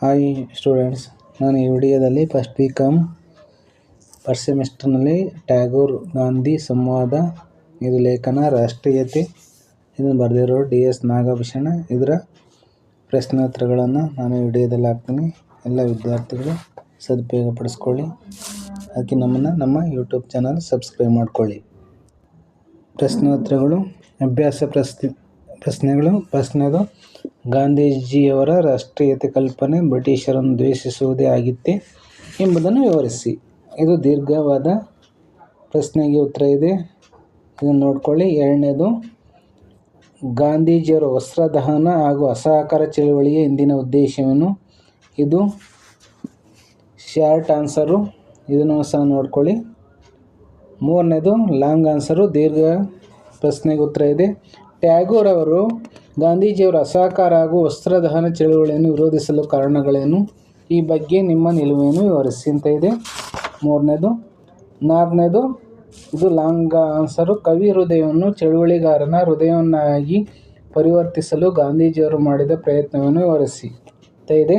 Hi students ನಾನು ಈ ವಿಡಿಯೋದಲ್ಲಿ ಫಸ್ಟ್ ಬಿ ಕಾಮ್ ಫಸ್ಟ್ ಸೆಮಿಸ್ಟರ್ನಲ್ಲಿ ಟ್ಯಾಗೋರ್ ಗಾಂಧಿ ಸಂವಾದ, ಇದು ಲೇಖನ, ರಾಷ್ಟ್ರೀಯತೆ, ಇದನ್ನು ಬರೆದಿರೋ ಡಿ ಎಸ್ ನಾಗಭೂಷಣ. ಇದರ ಪ್ರಶ್ನೋತ್ತರಗಳನ್ನು ನಾನು ವಿಡಿಯೋದಲ್ಲಿ ಹಾಕ್ತೀನಿ. ಎಲ್ಲ ವಿದ್ಯಾರ್ಥಿಗಳು ಸದುಪಯೋಗ ಪಡಿಸ್ಕೊಳ್ಳಿ ಅದಕ್ಕೆ ನಮ್ಮನ್ನು ನಮ್ಮ ಯೂಟ್ಯೂಬ್ ಚಾನಲ್ ಸಬ್ಸ್ಕ್ರೈಬ್ ಮಾಡ್ಕೊಳ್ಳಿ. ಪ್ರಶ್ನೋತ್ತರಗಳು, ಅಭ್ಯಾಸ ಪ್ರಶ್ನೆ ಪ್ರಶ್ನೆಗಳು, ಪ್ರಶ್ನೆದು. ಗಾಂಧೀಜಿಯವರ ರಾಷ್ಟ್ರೀಯತೆ ಕಲ್ಪನೆ ಬ್ರಿಟಿಷರನ್ನು ದ್ವೇಷಿಸುವುದೇ ಆಗಿತ್ತೆ ಎಂಬುದನ್ನು ವಿವರಿಸಿ. ಇದು ದೀರ್ಘವಾದ ಪ್ರಶ್ನೆಗೆ ಉತ್ತರ ಇದೆ. ಇದನ್ನು ನೋಡ್ಕೊಳ್ಳಿ. ಎರಡನೇದು, ಗಾಂಧೀಜಿಯವರ ವಸ್ತ್ರದಹನ ಹಾಗೂ ಅಸಹಕಾರ ಚಳವಳಿಯ ಹಿಂದಿನ ಉದ್ದೇಶವೇನು? ಇದು ಶಾರ್ಟ್ ಆನ್ಸರು. ಇದನ್ನು ಸಹ ನೋಡ್ಕೊಳ್ಳಿ. ಮೂರನೇದು, ಲಾಂಗ್ ಆನ್ಸರು. ದೀರ್ಘ ಪ್ರಶ್ನೆಗೆ ಉತ್ತರ ಇದೆ. ಟ್ಯಾಗೋರ್ ಅವರು ಗಾಂಧೀಜಿಯವರ ಅಸಹಕಾರ ಹಾಗೂ ವಸ್ತ್ರದಹನ ಚಳುವಳಿಯನ್ನು ವಿರೋಧಿಸಲು ಕಾರಣಗಳೇನು? ಈ ಬಗ್ಗೆ ನಿಮ್ಮ ನಿಲುವೆಯನ್ನು ವಿವರಿಸಿ ಅಂತ ಇದೆ. ಮೂರನೇದು, ನಾಲ್ಕನೇದು, ಇದು ಲಾಂಗ್ ಆನ್ಸರು ಕವಿ ಹೃದಯವನ್ನು ಚಳುವಳಿಗಾರನ ಹೃದಯವನ್ನಾಗಿ ಪರಿವರ್ತಿಸಲು ಗಾಂಧೀಜಿಯವರು ಮಾಡಿದ ಪ್ರಯತ್ನವನ್ನು ವಿವರಿಸಿ ಅಂತ ಇದೆ.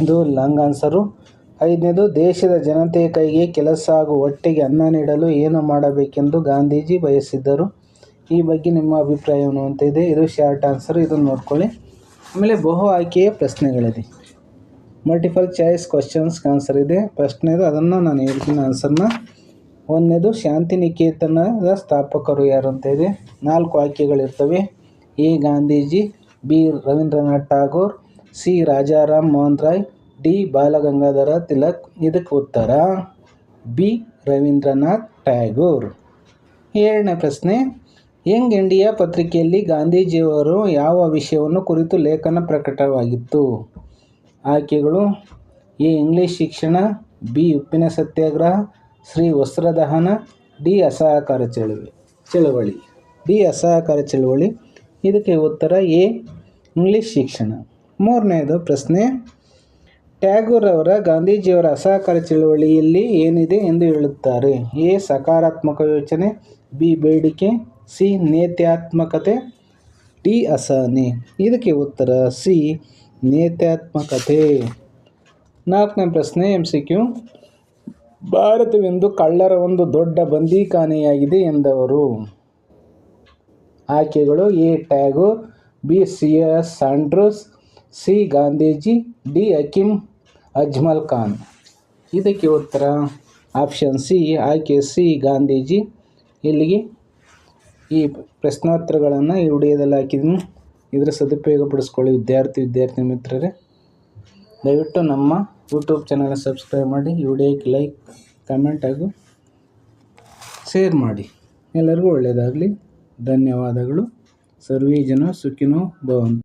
ಇದು ಲಾಂಗ್ ಆನ್ಸರು ಐದನೇದು, ದೇಶದ ಜನತೆಯ ಕೈಗೆ ಕೆಲಸ ಹಾಗೂ ಒಟ್ಟಿಗೆ ಅನ್ನ ನೀಡಲು ಏನು ಮಾಡಬೇಕೆಂದು ಗಾಂಧೀಜಿ ಬಯಸಿದ್ದರು. ಈ ಬಗ್ಗೆ ನಿಮ್ಮ ಅಭಿಪ್ರಾಯವನ್ನು ಅಂತ ಇದೆ. ಇದು ಶಾರ್ಟ್ ಆನ್ಸರ್ ಇದನ್ನು ನೋಡ್ಕೊಳ್ಳಿ. ಆಮೇಲೆ ಬಹು ಆಯ್ಕೆಯ ಪ್ರಶ್ನೆಗಳಿದೆ. ಮಲ್ಟಿಪಲ್ ಚಾಯ್ಸ್ ಕ್ವಶನ್ಸ್ ಆನ್ಸರ್ ಇದೆ. ಪ್ರಶ್ನೆದು ಅದನ್ನು ನಾನು ಹೇಳ್ತೀನಿ ಆನ್ಸರ್ನ ಒಂದನೇದು, ಶಾಂತಿನಿಕೇತನದ ಸ್ಥಾಪಕರು ಯಾರು ಅಂತ ಇದೆ. ನಾಲ್ಕು ಆಯ್ಕೆಗಳಿರ್ತವೆ. A. Gandhiji, B. Rabindranath Tagore, C. Rajaram Mohan Roy, D. Balagangadhar Tilak. ಇದಕ್ಕೆ ಉತ್ತರ, ಬಿ. ರವೀಂದ್ರನಾಥ್ ಟ್ಯಾಗೋರ್ ಏಳನೇ ಪ್ರಶ್ನೆ ಯಂಗ್ ಇಂಡಿಯಾ ಪತ್ರಿಕೆಯಲ್ಲಿ ಗಾಂಧೀಜಿಯವರು ಯಾವ ವಿಷಯವನ್ನು ಕುರಿತು ಲೇಖನ ಪ್ರಕಟವಾಗಿತ್ತು? ಆಯ್ಕೆಗಳು, ಎ. ಇಂಗ್ಲಿಷ್ ಶಿಕ್ಷಣ, ಬಿ. ಉಪ್ಪಿನ ಸತ್ಯಾಗ್ರಹ, ಶ್ರೀ ವಸ್ತ್ರದಹನ, ಡಿ. ಅಸಹಕಾರ ಚಳುವಳಿ ಚಳುವಳಿ, ಡಿ. ಅಸಹಕಾರ ಚಳುವಳಿ. ಇದಕ್ಕೆ ಉತ್ತರ ಎ. ಇಂಗ್ಲಿಷ್ ಶಿಕ್ಷಣ. ಮೂರನೆಯದು ಪ್ರಶ್ನೆ, ಟ್ಯಾಗೋರ್ ಅವರ ಗಾಂಧೀಜಿಯವರ ಅಸಹಕಾರ ಚಳುವಳಿಯಲ್ಲಿ ಏನಿದೆ ಎಂದು ಹೇಳುತ್ತಾರೆ? ಎ. ಸಕಾರಾತ್ಮಕ ಯೋಚನೆ, ಬಿ. ಬೇಡಿಕೆ ಸಿ ನೇತ್ಯಾತ್ಮಕತೆ ಡಿ ಅಸಹನೆ. ಇದಕ್ಕೆ ಉತ್ತರ ಸಿ ನೇತ್ಯಾತ್ಮಕತೆ. ನಾಲ್ಕನೇ ಪ್ರಶ್ನೆ ಎಂ ಸಿ ಕ್ಯೂ ಭಾರತವೆಂದು ಕಳ್ಳರ ಒಂದು ದೊಡ್ಡ ಬಂದೀಖಾನೆಯಾಗಿದೆ ಎಂದವರು. ಆಯ್ಕೆಗಳು A Tagore B C F Andrews C Gandhiji, D Hakim Ajmal Khan. ಇದಕ್ಕೆ ಉತ್ತರ ಆಪ್ಷನ್ ಸಿ, ಆಯ್ಕೆ ಸಿ ಗಾಂಧೀಜಿ. ಇಲ್ಲಿಗೆ ಈ ಪ್ರಶ್ನೋತ್ತರಗಳನ್ನು ಈ ವಿಡಿಯೋದಲ್ಲಿ ಹಾಕಿದ್ದೀನಿ. ಇದರ ಸದುಪಯೋಗ ಪಡಿಸ್ಕೊಳ್ಳಿ ವಿದ್ಯಾರ್ಥಿ ವಿದ್ಯಾರ್ಥಿ ಮಿತ್ರರೇ. ದಯವಿಟ್ಟು ನಮ್ಮ ಯೂಟ್ಯೂಬ್ ಚಾನಲ್ ಸಬ್ಸ್ಕ್ರೈಬ್ ಮಾಡಿ, ಈ ವಿಡಿಯೋಕ್ಕೆ ಲೈಕ್ ಕಮೆಂಟ್ ಹಾಗೂ ಶೇರ್ ಮಾಡಿ. ಎಲ್ಲರಿಗೂ ಒಳ್ಳೆಯದಾಗಲಿ. ಧನ್ಯವಾದಗಳು. ಸರ್ವೇ ಜನ ಸುಖಿನೋ ಭವಂತು.